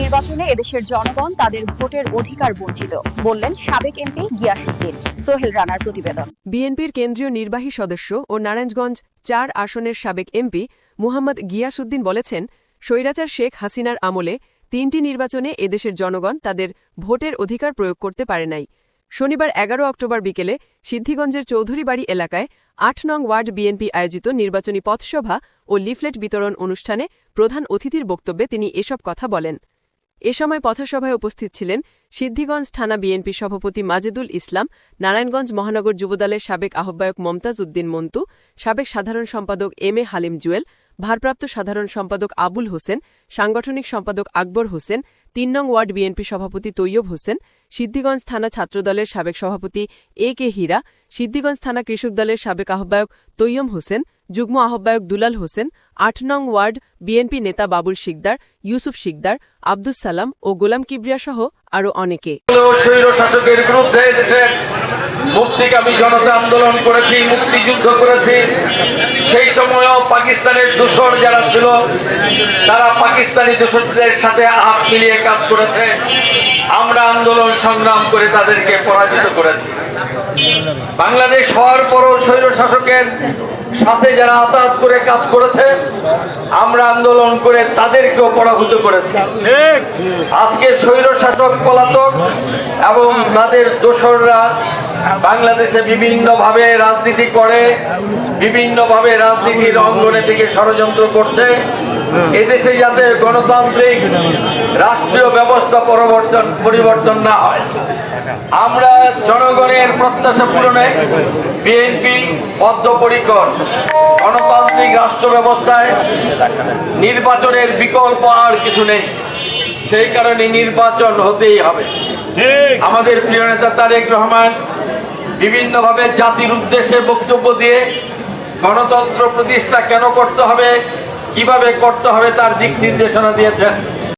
নির্বাচনে এদেশের জনগণ তাদের ভোটের অধিকার বঞ্চিত, বললেন সাবেক এমপি গিয়াসুদ্দিন সোহেল রানার প্রতিবেদন। বিএনপির কেন্দ্রীয় নির্বাহী সদস্য ও নারায়ণগঞ্জ চার আসনের সাবেক এমপি মুহাম্মদ গিয়াসুদ্দিন বলেছেন, স্বৈরাচার শেখ হাসিনার আমলে তিনটি নির্বাচনে এদেশের জনগণ তাদের ভোটের অধিকার প্রয়োগ করতে পারে নাই। শনিবার এগারো অক্টোবর বিকেলে সিদ্ধিগঞ্জের চৌধুরীবাড়ি এলাকায় আট নং ওয়ার্ড বিএনপি আয়োজিত নির্বাচনী পথসভা ও লিফলেট বিতরণ অনুষ্ঠানে প্রধান অতিথির বক্তব্যে তিনি এসব কথা বলেন। এ সময় পথসভায় উপস্থিত ছিলেন সিদ্ধিগঞ্জ থানা বিএনপি সভাপতি মাজেদুল ইসলাম, নারায়ণগঞ্জ মহানগর যুবদলের সাবেক আহ্বায়ক মমতাজ উদ্দিন মন্টু, সাবেক সাধারণ সম্পাদক এম এ হালিম জুয়েল ভারপ্রাপ্ত সাধারণ সম্পাদক আবুল হোসেন, সাংগঠনিক সম্পাদক আকবর হোসেন, তিন নং ওয়ার্ড বিএনপি সভাপতি তৈয়ব হোসেন, সিদ্ধিগঞ্জ থানা ছাত্রদলের সাবেক সভাপতি এ কে হীরা, সিদ্ধিগঞ্জ থানা কৃষক দলের সাবেক আহ্বায়ক তৈয়ম হোসেন, যুগ্ম আহ্বায়ক দুলাল হোসেন, আট নং ওয়ার্ড বিএনপি নেতা বাবুল শিকদার, ইউসুফ শিকদার, আব্দুস সালাম ও গোলাম কিবরিয়া সহ আরও অনেকে। মুক্তিকামী জনতা আন্দোলন করেছি, মুক্তিযুদ্ধ করেছি। সেই সময়ও পাকিস্তানের দূষণ যারা ছিল, তারা পাকিস্তানি দূষণদের সাথে হাত মিলিয়ে কাজ করেছে। আমরা আন্দোলন সংগ্রাম করে তাদেরকে পরাজিত করেছি। বাংলাদেশ হওয়ার পরও স্বৈর শাসকের সাথে যারা আতাত করে কাজ করেছে, আমরা আন্দোলন করে তাদেরকেও পরাভূত করেছি। আজকে স্বৈর শাসক পলাতক এবং তাদের দোসররা বাংলাদেশে বিভিন্নভাবে রাজনীতি করে বিভিন্নভাবে রাজনীতির অঙ্গনে থেকে ষড়যন্ত্র করছে। এদেশে যাতে গণতান্ত্রিক রাষ্ট্রীয় ব্যবস্থা পরিবর্তন পরিবর্তন না হয়। আমরা জনগণের প্রত্যাশা পূরণে বিএনপি বদ্ধপরিকর গণতান্ত্রিক রাষ্ট্র ব্যবস্থায় নির্বাচনের বিকল্প আর কিছু নেই। সেই কারণে নির্বাচন হতেই হবে। আমাদের প্রিয় নেতা তারেক রহমান বিভিন্নভাবে জাতির উদ্দেশ্যে বক্তব্য দিয়ে গণতন্ত্র প্রতিষ্ঠা কেন করতে হবে, কীভাবে করতে হবে তার দিক নির্দেশনা দিয়েছেন।